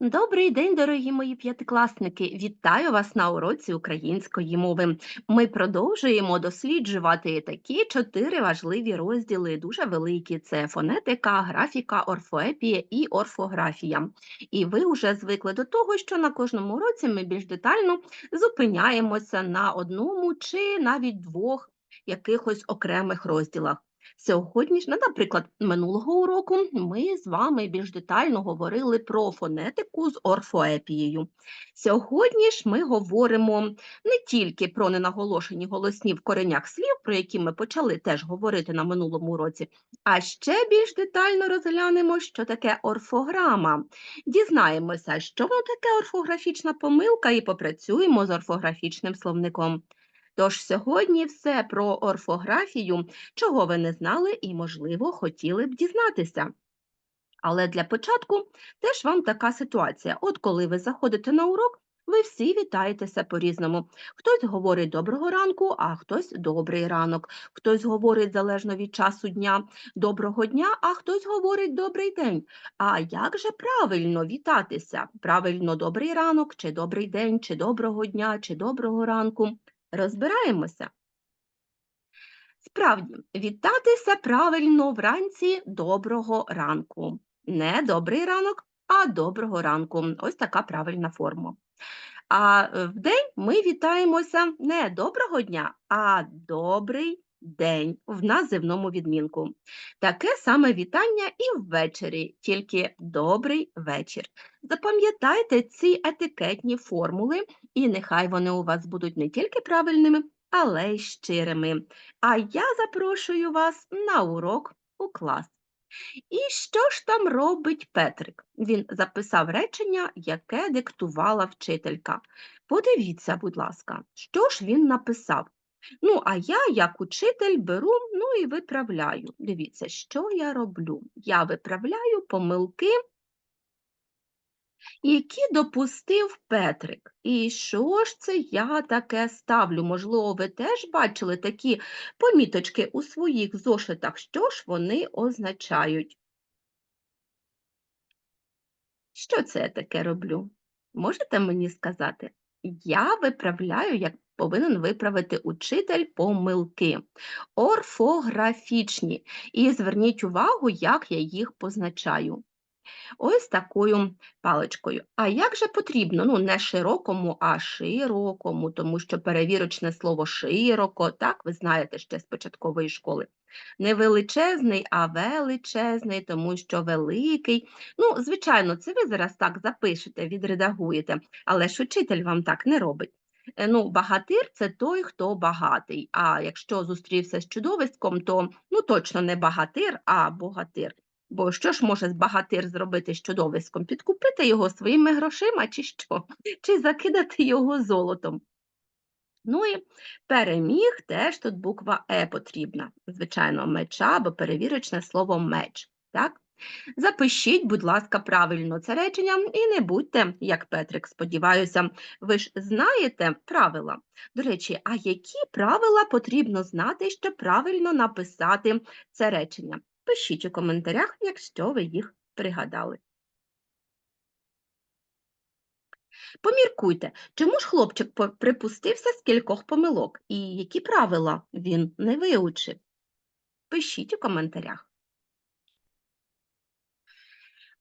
Добрий день, дорогі мої п'ятикласники! Вітаю вас на уроці української мови. Ми продовжуємо досліджувати такі чотири важливі розділи, дуже великі: це фонетика, графіка, орфоепія і орфографія. І ви вже звикли до того, що на кожному уроці ми більш детально зупиняємося на одному чи навіть двох якихось окремих розділах. Сьогодні ж, ну, наприклад, минулого уроку ми з вами більш детально говорили про фонетику з орфоепією. Сьогодні ж ми говоримо не тільки про ненаголошені голосні в коренях слів, про які ми почали теж говорити на минулому уроці, а ще більш детально розглянемо, що таке орфограма. Дізнаємося, що воно таке орфографічна помилка, і попрацюємо з орфографічним словником. Тож сьогодні все про орфографію, чого ви не знали і, можливо, хотіли б дізнатися. Але для початку теж вам така ситуація. От коли ви заходите на урок, ви всі вітаєтеся по-різному. Хтось говорить доброго ранку, а хтось добрий ранок. Хтось говорить залежно від часу дня доброго дня, а хтось говорить добрий день. А як же правильно вітатися? Правильно добрий ранок, чи добрий день, чи доброго дня, чи доброго ранку? Розбираємося. Справді, вітатися правильно вранці доброго ранку. Не добрий ранок, а доброго ранку. Ось така правильна форма. А в день ми вітаємося не доброго дня, а добрий день в називному відмінку. Таке саме вітання і ввечері, тільки добрий вечір. Запам'ятайте ці етикетні формули, і нехай вони у вас будуть не тільки правильними, але й щирими. А я запрошую вас на урок у клас. І що ж там робить Петрик? Він записав речення, яке диктувала вчителька. Подивіться, будь ласка, що ж він написав? Ну, а я, як учитель, беру ну і виправляю. Дивіться, що я роблю? Я виправляю помилки, які допустив Петрик. І що ж це я таке ставлю? Можливо, ви теж бачили такі поміточки у своїх зошитах, що ж вони означають? Що це я таке роблю? Можете мені сказати? Я виправляю, як повинен виправити учитель помилки. Орфографічні. І зверніть увагу, як я їх позначаю. Ось такою паличкою. А як же потрібно? Ну, не широкому, а широкому, тому що перевірочне слово широко, так, ви знаєте ще з початкової школи. Не величезний, а величезний, тому що великий. Ну, звичайно, це ви зараз так запишете, відредагуєте, але ж учитель вам так не робить. Е, ну, Багатир це той, хто багатий. А якщо зустрівся з чудовиськом, то ну, точно не багатир, а богатир. Бо що ж може багатир зробити з чудовиськом? Підкупити його своїми грошима, чи що? Чи закидати його золотом? Ну і переміг теж тут буква Е потрібна. Звичайно, меча або перевірочне слово меч. Так? Запишіть, будь ласка, правильно це речення і не будьте, як Петрик, сподіваюся, ви ж знаєте правила. До речі, а які правила потрібно знати, щоб правильно написати це речення? Пишіть у коментарях, якщо ви їх пригадали. Поміркуйте, чому ж хлопчик припустився з кількох помилок і які правила він не виучив? Пишіть у коментарях.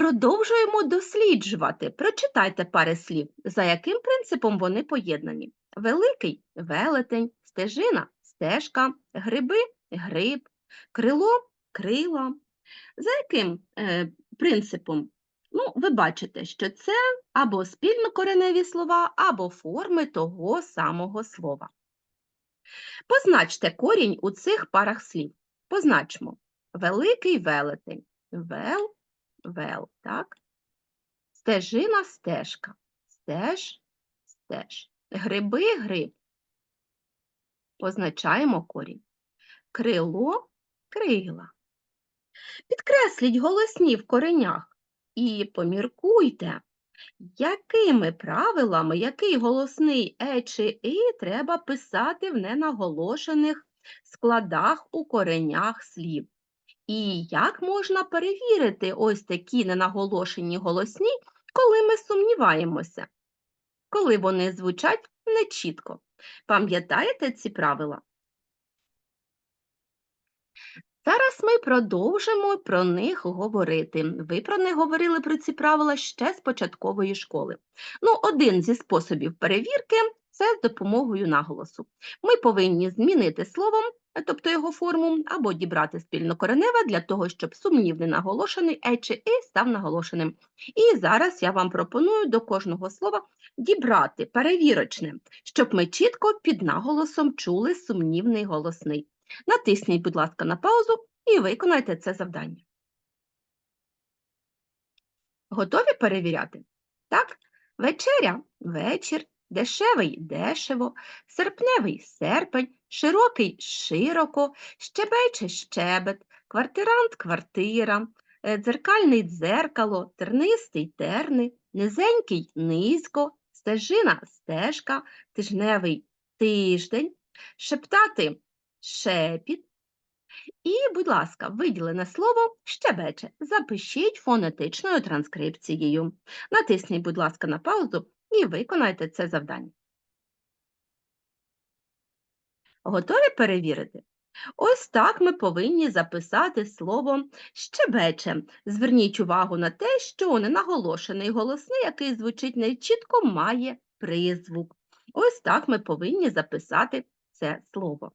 Продовжуємо досліджувати. Прочитайте пари слів, за яким принципом вони поєднані. Великий велетень, стежина, стежка, гриби, гриб, крило крила. За яким е, принципом? Ну, ви бачите, що це або спільнокореневі слова, або форми того самого слова. Позначте корінь у цих парах слів. Позначмо великий велетень. Вел, вел, так? Стежина стежка. Стеж, стеж. Гриби гриб. Позначаємо корінь. Крило крила. Підкресліть голосні в коренях і поміркуйте, якими правилами, який голосний е чи і треба писати в ненаголошених складах у коренях слів. І як можна перевірити ось такі ненаголошені голосні коли ми сумніваємося, коли вони звучать нечітко. Пам'ятаєте ці правила? Зараз ми продовжимо про них говорити. Ви про них говорили про ці правила ще з початкової школи. Ну, один зі способів перевірки це з допомогою наголосу. Ми повинні змінити словом, тобто його форму, або дібрати спільнокореневе для того, щоб сумнівний наголошений е чи і став наголошеним. І зараз я вам пропоную до кожного слова дібрати перевірочне, щоб ми чітко під наголосом чули сумнівний голосний. Натисніть, будь ласка, на паузу і виконайте це завдання. Готові перевіряти? Так, вечеря вечір, дешевий дешево, серпневий серпень, широкий широко, щебече щебет, квартирант квартира, е, дзеркальний дзеркало, тернистий терни, низенький низько, стежина стежка, тижневий тиждень, шептати шепіт. І, будь ласка, виділене слово щебече. Запишіть фонетичною транскрипцією. Натисніть, будь ласка, на паузу і виконайте це завдання. Готові перевірити? Ось так ми повинні записати слово щебече. Зверніть увагу на те, що ненаголошений голосний, який звучить нечітко, має призвук. Ось так ми повинні записати це слово.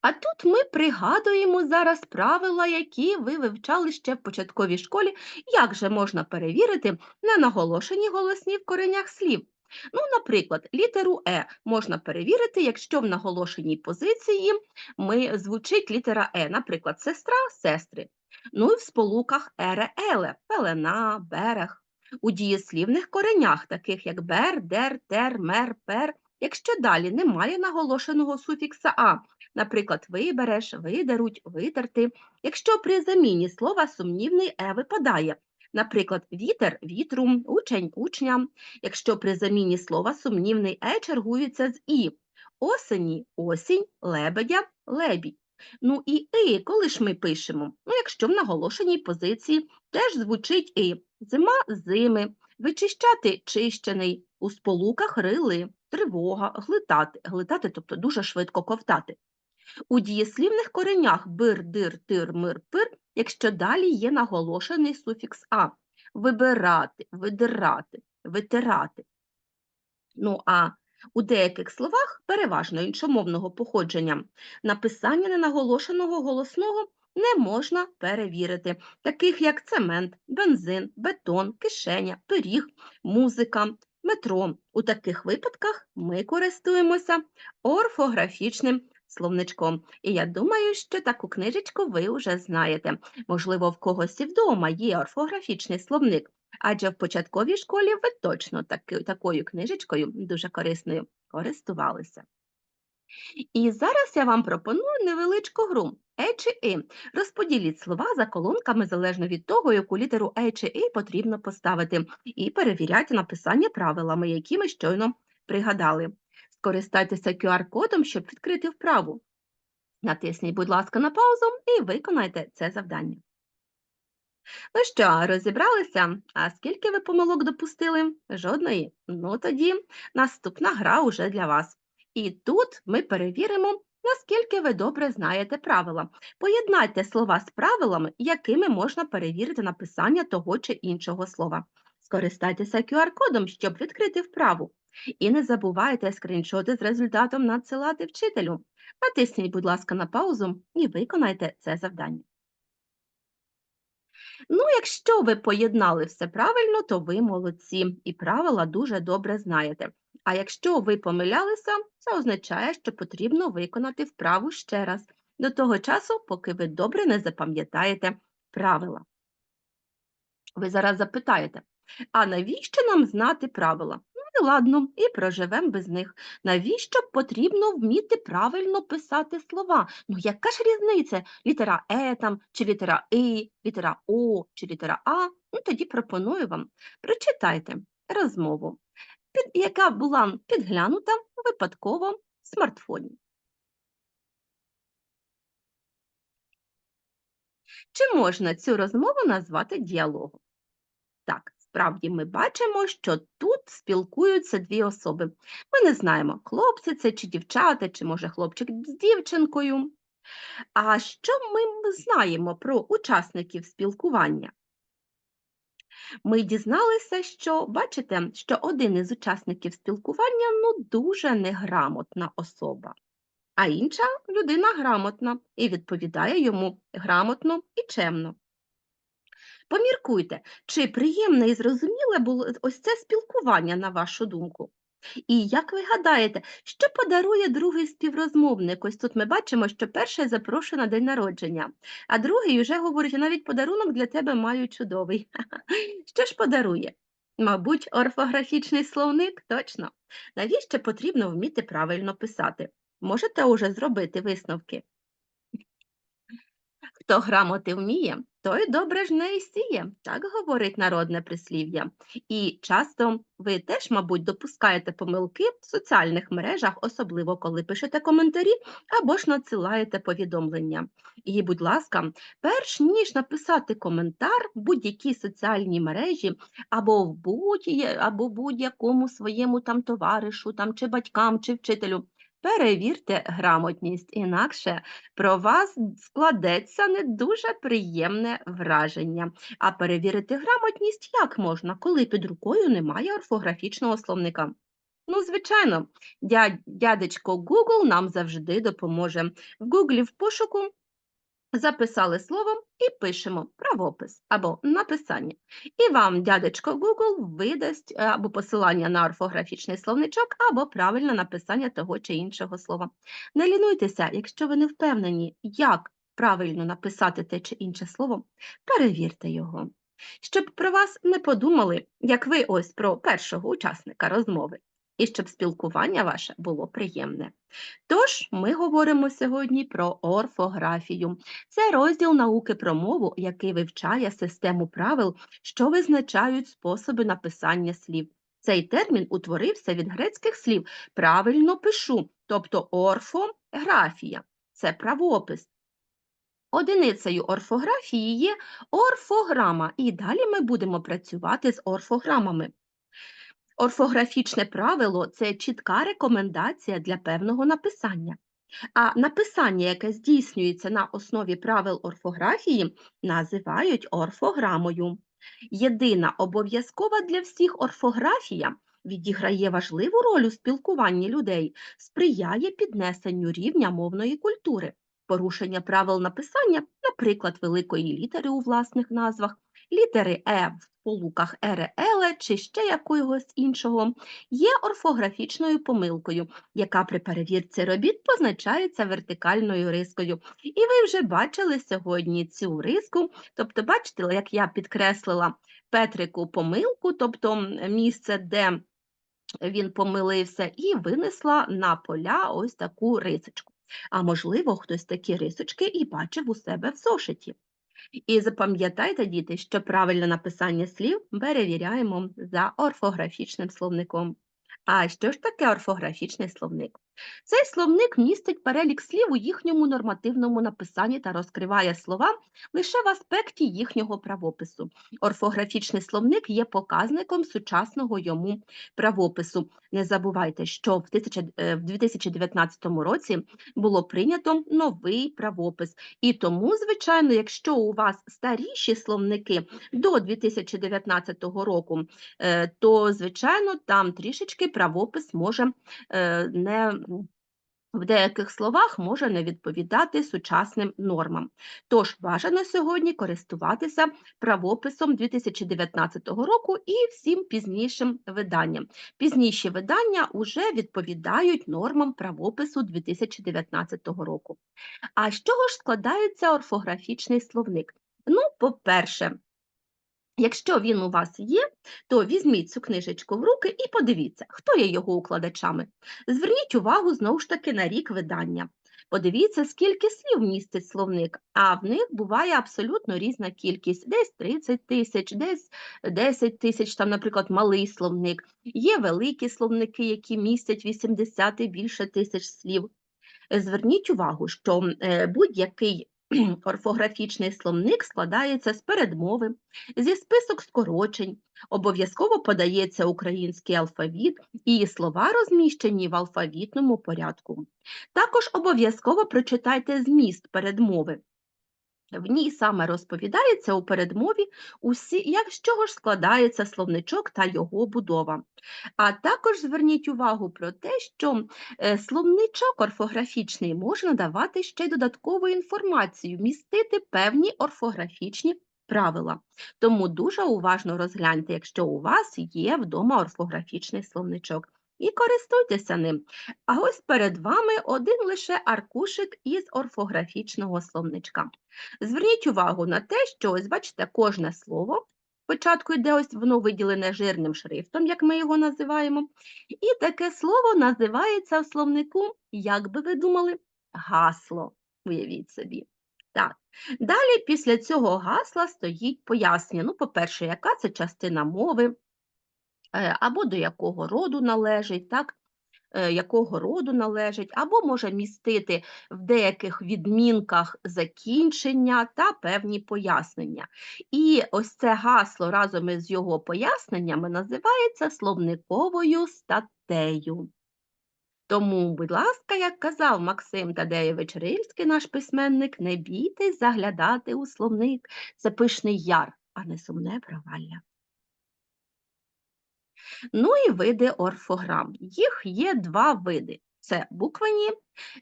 А тут ми пригадуємо зараз правила, які ви вивчали ще в початковій школі, як же можна перевірити ненаголошені голосні в коренях слів. Ну, наприклад, літеру Е можна перевірити, якщо в наголошеній позиції ми звучить літера Е, наприклад, сестра, сестри. Ну і в сполуках ере, еле, пелена, берег. У дієслівних коренях, таких як бер, дер, тер, мер, пер, якщо далі немає наголошеного суфікса А, наприклад, вибереш, видеруть, витерти, якщо при заміні слова сумнівний е випадає, наприклад, вітер вітру, учень учням, якщо при заміні слова сумнівний е чергується з і, осені осінь, лебедя лебідь. Ну і і, коли ж ми пишемо? Ну, якщо в наголошеній позиції теж звучить і зима зими, вичищати чищений, у сполуках рили, тривога, глитати, глитати, тобто дуже швидко ковтати. У дієслівних коренях бир, дир, тир, мир, пир, якщо далі є наголошений суфікс А вибирати, видирати, витирати. Ну, а у деяких словах, переважно іншомовного походження, написання ненаголошеного голосного не можна перевірити, таких як цемент, бензин, бетон, кишеня, пиріг, музика, метро. У таких випадках ми користуємося орфографічним словничком. І я думаю, що таку книжечку ви вже знаєте. Можливо, в когось і вдома є орфографічний словник, адже в початковій школі ви точно таки, такою книжечкою дуже корисною користувалися. І зараз я вам пропоную невеличку гру Е чи І. Розподіліть слова за колонками залежно від того, яку літеру Е чи І потрібно поставити, і перевіряйте написання правилами, які ми щойно пригадали. Скористайтеся QR-кодом, щоб відкрити вправу. Натисніть, будь ласка, на паузу і виконайте це завдання. Ну що, розібралися? А скільки ви помилок допустили? Жодної? Ну тоді наступна гра уже для вас. І тут ми перевіримо, наскільки ви добре знаєте правила. Поєднайте слова з правилами, якими можна перевірити написання того чи іншого слова. Скористайтеся QR-кодом, щоб відкрити вправу. І не забувайте скріншоти з результатом надсилати вчителю. Натисніть, будь ласка, на паузу і виконайте це завдання. Ну, якщо ви поєднали все правильно, то ви молодці, і правила дуже добре знаєте. А якщо ви помилялися, це означає, що потрібно виконати вправу ще раз, до того часу, поки ви добре не запам'ятаєте правила. Ви зараз запитаєте, а навіщо нам знати правила? Ну і ладно, і проживемо без них. Навіщо потрібно вміти правильно писати слова? Ну яка ж різниця? Літера Е там, чи літера І, літера О, чи літера А? Ну тоді пропоную вам. Прочитайте розмову, яка була підглянута випадково в смартфоні. Чи можна цю розмову назвати діалогом? Так, справді ми бачимо, що тут спілкуються дві особи. Ми не знаємо, хлопці це чи дівчата, чи може хлопчик з дівчинкою. А що ми знаємо про учасників спілкування? Ми дізналися, що бачите, що один із учасників спілкування ну дуже неграмотна особа, а інша людина грамотна і відповідає йому грамотно і чемно. Поміркуйте, чи приємне і зрозуміле було ось це спілкування, на вашу думку? І як ви гадаєте, що подарує другий співрозмовник? Ось тут ми бачимо, що перший запрошує на день народження, а другий вже говорить, «Я навіть подарунок для тебе маю чудовий. Що ж подарує? Мабуть, орфографічний словник, точно. Навіщо потрібно вміти правильно писати? Можете уже зробити висновки? Хто грамоти вміє, той добре ж не й сіє, так говорить народне прислів'я. І часто ви теж, мабуть, допускаєте помилки в соціальних мережах, особливо коли пишете коментарі або ж надсилаєте повідомлення. І, будь ласка, перш ніж написати коментар в будь-якій соціальній мережі або в будь будь-якому своєму там товаришу, там чи батькам, чи вчителю. Перевірте грамотність, інакше про вас складеться не дуже приємне враження. А перевірити грамотність як можна, коли під рукою немає орфографічного словника? Ну, звичайно, дядечко Google нам завжди допоможе. В Google в пошуку Записали словом і пишемо правопис або написання. І вам дядечко Google видасть е, або посилання на орфографічний словничок, або правильне написання того чи іншого слова. Не лінуйтеся, якщо ви не впевнені, як правильно написати те чи інше слово, перевірте його. Щоб про вас не подумали, як ви ось про першого учасника розмови, і щоб спілкування ваше було приємне. Тож ми говоримо сьогодні про орфографію. Це розділ науки про мову, який вивчає систему правил, що визначають способи написання слів. Цей термін утворився від грецьких слів правильно пишу, тобто орфографія це правопис. Одиницею орфографії є орфограма, і далі ми будемо працювати з орфограмами. Орфографічне правило це чітка рекомендація для певного написання. А написання, яке здійснюється на основі правил орфографії, називають орфограмою. Єдина обов'язкова для всіх орфографія відіграє важливу роль у спілкуванні людей, сприяє піднесенню рівня мовної культури, порушення правил написання, наприклад, великої літери у власних назвах, літери Е в сполуках ере, еле чи ще якогось іншого, є орфографічною помилкою, яка при перевірці робіт позначається вертикальною рискою. І ви вже бачили сьогодні цю риску, тобто, бачите, як я підкреслила Петрику помилку, тобто місце, де він помилився, і винесла на поля ось таку рисочку. А можливо, хтось такі рисочки і бачив у себе в зошиті. І запам'ятайте, діти, що правильне написання слів перевіряємо за орфографічним словником. А що ж таке орфографічний словник? Цей словник містить перелік слів у їхньому нормативному написанні та розкриває слова лише в аспекті їхнього правопису. Орфографічний словник є показником сучасного йому правопису. Не забувайте, що в 2019 е, році було прийнято новий правопис. І тому, звичайно, якщо у вас старіші словники до 2019 року, е, то, звичайно, там трішечки правопис може е, не в деяких словах може не відповідати сучасним нормам. Тож бажано сьогодні користуватися правописом 2019 року і всім пізнішим виданням. Пізніші видання вже відповідають нормам правопису 2019 року. А з чого ж складається орфографічний словник? Ну, по-перше, Якщо він у вас є, то візьміть цю книжечку в руки і подивіться, хто є його укладачами. Зверніть увагу знову ж таки на рік видання. Подивіться, скільки слів містить словник, а в них буває абсолютно різна кількість, десь 30 тисяч, десь 10 тисяч, там, наприклад, малий словник. Є великі словники, які містять 80 і більше тисяч слів. Зверніть увагу, що е, будь-який Орфографічний словник складається з передмови, зі список скорочень, обов'язково подається український алфавіт і слова розміщені в алфавітному порядку. Також обов'язково прочитайте зміст передмови. В ній саме розповідається у передмові, усі, як з чого ж складається словничок та його будова. А також зверніть увагу про те, що е, словничок орфографічний може надавати ще додаткову інформацію, містити певні орфографічні правила. Тому дуже уважно розгляньте, якщо у вас є вдома орфографічний словничок. І користуйтеся ним. А ось перед вами один лише аркушик із орфографічного словничка. Зверніть увагу на те, що ось бачите, кожне слово спочатку йде ось воно виділене жирним шрифтом, як ми його називаємо. І таке слово називається в словнику, як би ви думали, гасло. Уявіть собі. Так. Далі після цього гасла стоїть пояснення. Ну, по-перше, яка це частина мови, або до якого роду належить, так? е, якого роду належить, або може містити в деяких відмінках закінчення та певні пояснення. І ось це гасло разом із його поясненнями називається словниковою статтею. Тому, будь ласка, як казав Максим Тадеєвич Рильський, наш письменник, не бійтесь заглядати у словник. Це пишний яр, а не сумне провалля. Ну і види орфограм. Їх є два види. Це буквені,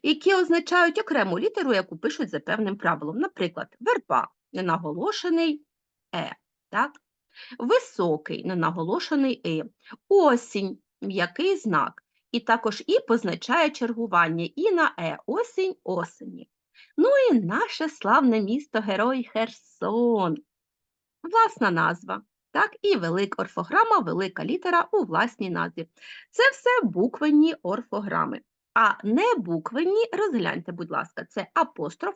які означають окрему літеру, яку пишуть за певним правилом. Наприклад, верба ненаголошений е, так? високий ненаголошений и, осінь м'який знак. І також і позначає чергування і на е, осінь осені. Ну і наше славне місто Герой Херсон. Власна назва так, і велика орфограма, велика літера у власній назві. Це все буквенні орфограми. А не буквенні, розгляньте, будь ласка, це апостроф,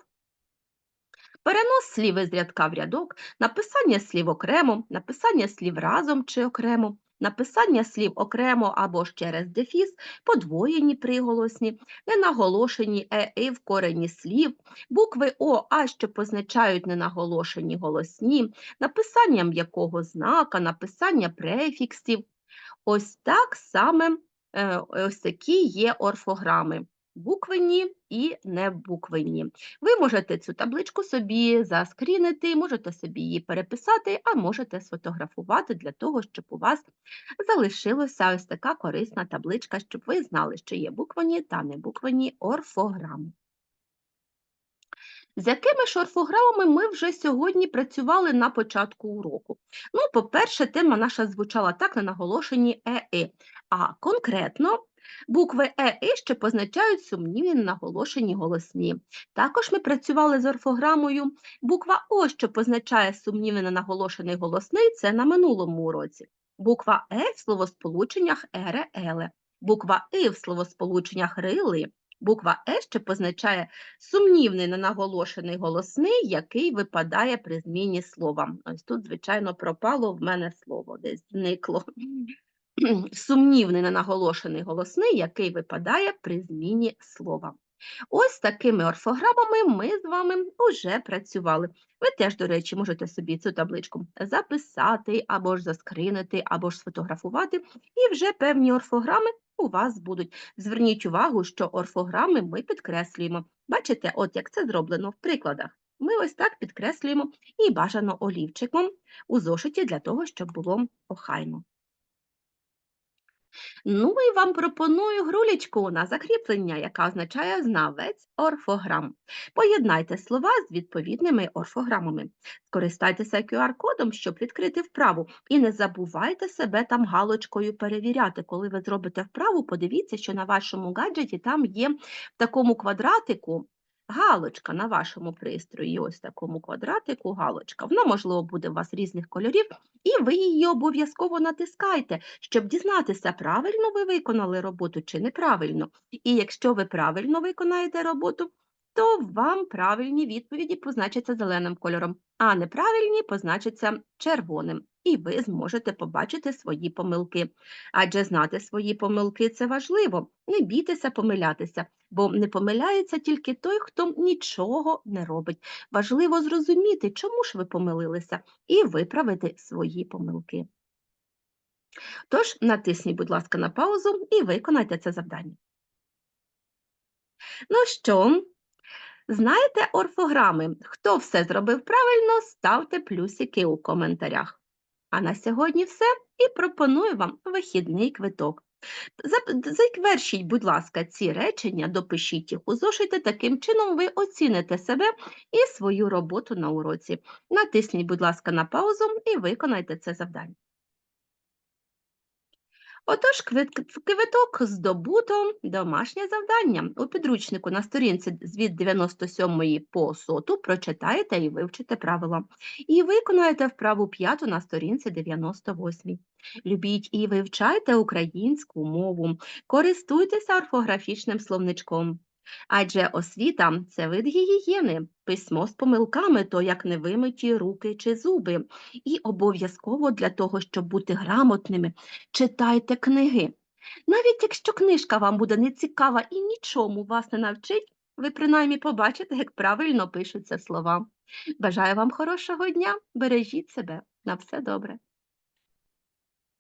перенос слів із рядка в рядок, написання слів окремо, написання слів разом чи окремо, написання слів окремо або ж через дефіс, подвоєні приголосні, ненаголошені е, і в корені слів, букви О, А, що позначають ненаголошені голосні, написання м'якого знака, написання префіксів. Ось так саме е, ось такі є орфограми буквені і небуквені. Ви можете цю табличку собі заскрінити, можете собі її переписати, а можете сфотографувати для того, щоб у вас залишилася ось така корисна табличка, щоб ви знали, що є буквені та небуквені орфограми. З якими ж орфограмами ми вже сьогодні працювали на початку уроку? Ну, по-перше, тема наша звучала так на наголошенні ЕИ, а конкретно Букви Е і що позначають сумнівні наголошені голосні. Також ми працювали з орфограмою буква О, що позначає сумнівно наголошений голосний, це на минулому уроці. Буква Е в словосполученнях ере еле, буква И в словосполученнях рили, буква Е, що позначає сумнівний ненаголошений голосний, який випадає при зміні слова. Ось тут, звичайно, пропало в мене слово, десь зникло. Сумнівний ненаголошений голосний, який випадає при зміні слова. Ось такими орфограмами ми з вами вже працювали. Ви теж, до речі, можете собі цю табличку записати, або ж заскринити, або ж сфотографувати, і вже певні орфограми у вас будуть. Зверніть увагу, що орфограми ми підкреслюємо. Бачите, от як це зроблено в прикладах. Ми ось так підкреслюємо і бажано олівчиком у зошиті для того, щоб було охайно. Ну і вам пропоную грулічку на закріплення, яка означає знавець орфограм. Поєднайте слова з відповідними орфограмами. Скористайтеся QR-кодом, щоб відкрити вправу. І не забувайте себе там галочкою перевіряти. Коли ви зробите вправу, подивіться, що на вашому гаджеті там є в такому квадратику галочка на вашому пристрої, ось такому квадратику галочка. Вона, можливо, буде у вас різних кольорів, і ви її обов'язково натискайте, щоб дізнатися, правильно ви виконали роботу чи неправильно. І якщо ви правильно виконаєте роботу, то вам правильні відповіді позначаться зеленим кольором, а неправильні позначаться червоним. І ви зможете побачити свої помилки. Адже знати свої помилки це важливо. Не бійтеся помилятися. бо не помиляється тільки той, хто нічого не робить. Важливо зрозуміти, чому ж ви помилилися, і виправити свої помилки. Тож натисніть, будь ласка, на паузу і виконайте це завдання. Ну що, знаєте орфограми? Хто все зробив правильно, ставте плюсики у коментарях. А на сьогодні все і пропоную вам вихідний квиток. Заквершіть, будь ласка, ці речення, допишіть їх у зошити. Таким чином ви оціните себе і свою роботу на уроці. Натисніть, будь ласка, на паузу і виконайте це завдання. Отож, квит- квиток здобуто домашнє завдання. У підручнику на сторінці від 97 по 100 прочитаєте і вивчите правила. І виконаєте вправу п'яту на сторінці 98. Любіть і вивчайте українську мову, користуйтеся орфографічним словничком. Адже освіта це вид гігієни, письмо з помилками, то як невимиті руки чи зуби. І обов'язково для того, щоб бути грамотними, читайте книги. Навіть якщо книжка вам буде нецікава і нічому вас не навчить, ви принаймні побачите, як правильно пишуться слова. Бажаю вам хорошого дня, бережіть себе, на все добре.